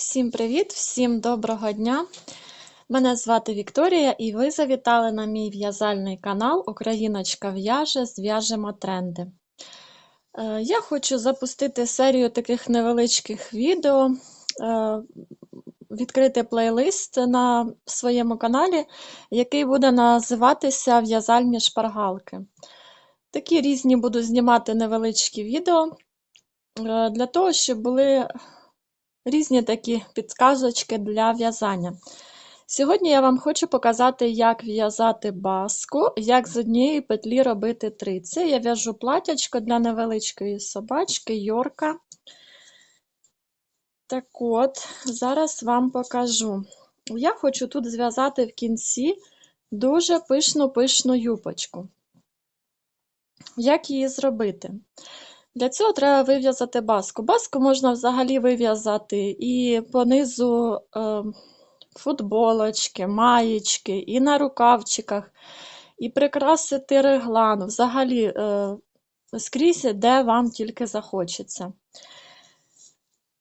Всім привіт, всім доброго дня! Мене звати Вікторія, і ви завітали на мій в'язальний канал Україночка в'яже, зв'яжемо тренди. Е, Я хочу запустити серію таких невеличких відео, е, відкрити плейлист на своєму каналі, який буде називатися В'язальні шпаргалки. Такі різні буду знімати невеличкі відео е, для того, щоб були різні такі підказочки для в'язання. Сьогодні я вам хочу показати, як в'язати баску, як з однієї петлі робити три. Це я в'яжу платячко для невеличкої собачки Йорка. Так от, зараз вам покажу. Я хочу тут зв'язати в кінці дуже пишну-пишну юпочку. Як її зробити? Для цього треба вив'язати баску. Баску можна взагалі вив'язати і по низу е, футболочки, маєчки, і на рукавчиках, і прикрасити реглан, взагалі е, скрізь, де вам тільки захочеться.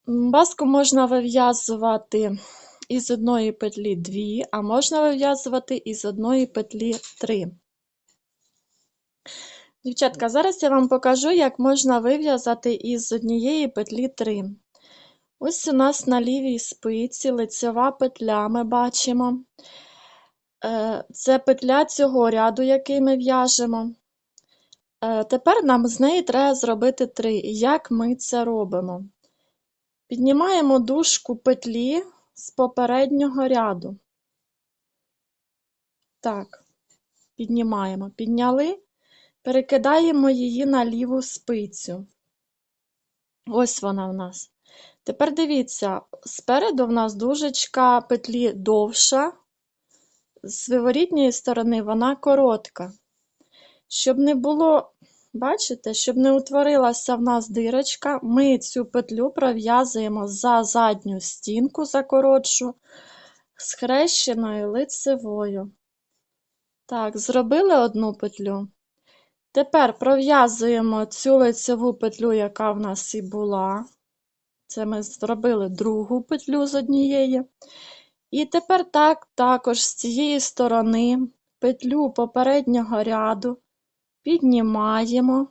Баску можна вив'язувати із одної петлі дві, а можна вив'язувати із одної петлі три. Дівчатка, зараз я вам покажу, як можна вив'язати із однієї петлі 3. Ось у нас на лівій спиці лицьова петля ми бачимо. Е, це петля цього ряду, який ми в'яжемо. Е, тепер нам з неї треба зробити 3. Як ми це робимо? Піднімаємо дужку петлі з попереднього ряду. Так, піднімаємо. Підняли. Перекидаємо її на ліву спицю. Ось вона в нас. Тепер дивіться, спереду в нас дужечка петлі довша, з виворітньої сторони вона коротка. Щоб не було, бачите, щоб не утворилася в нас дирочка, ми цю петлю пров'язуємо за задню стінку за коротшу, схрещеною лицевою. Так, зробили одну петлю. Тепер пров'язуємо цю лицеву петлю, яка в нас і була. Це ми зробили другу петлю з однієї. І тепер так, також з цієї сторони петлю попереднього ряду піднімаємо,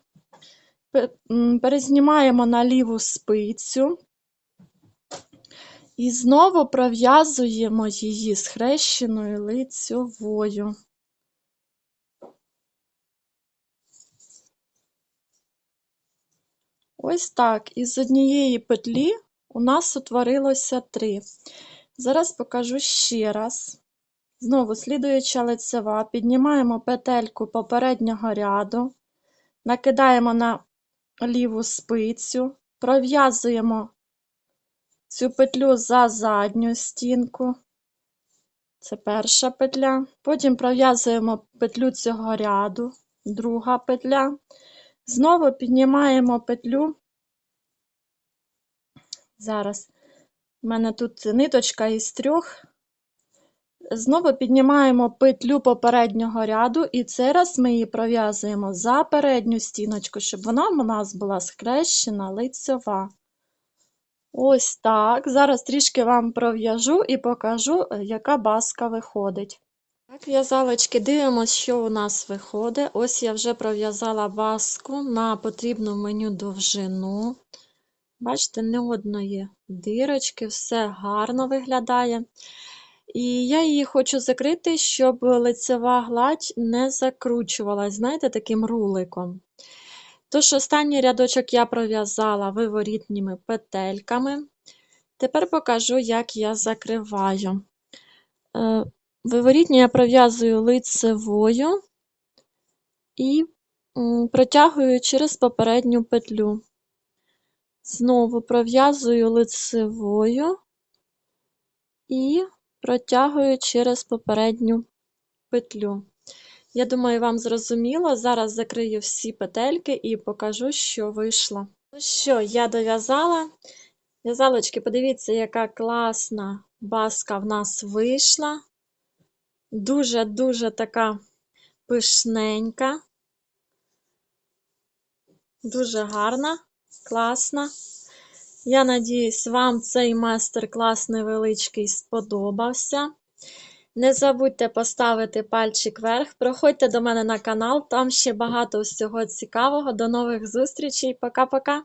перезнімаємо на ліву спицю і знову пров'язуємо її схрещеною лицьовою. Ось так, із однієї петлі у нас утворилося три. Зараз покажу ще раз. Знову слідуюча лицева, піднімаємо петельку попереднього ряду, накидаємо на ліву спицю, пров'язуємо цю петлю за задню стінку. Це перша петля. Потім пров'язуємо петлю цього ряду, друга петля. Знову піднімаємо петлю. Зараз у мене тут ниточка із трьох. Знову піднімаємо петлю попереднього ряду, і цей раз ми її пров'язуємо за передню стіночку, щоб вона у нас була скрещена лицьова. Ось так. Зараз трішки вам пров'яжу і покажу, яка баска виходить. Так, в'язалочки, дивимося, що у нас виходить. Ось я вже пров'язала баску на потрібну меню довжину. Бачите, не одної дирочки, все гарно виглядає. І я її хочу закрити, щоб лицева гладь не закручувалась, знаєте, таким руликом. Тож, останній рядочок я пров'язала виворітніми петельками. Тепер покажу, як я закриваю. Виворітні я пров'язую лицевою і протягую через попередню петлю. Знову пров'язую лицевою і протягую через попередню петлю. Я думаю, вам зрозуміло. Зараз закрию всі петельки і покажу, що вийшло. Ну що, я дов'язала. В'язалочки, подивіться, яка класна баска в нас вийшла. Дуже-дуже така пишненька, дуже гарна, класна. Я надіюсь, вам цей майстер-клас невеличкий сподобався. Не забудьте поставити пальчик вверх. Проходьте до мене на канал, там ще багато всього цікавого. До нових зустрічей. Пока-пока!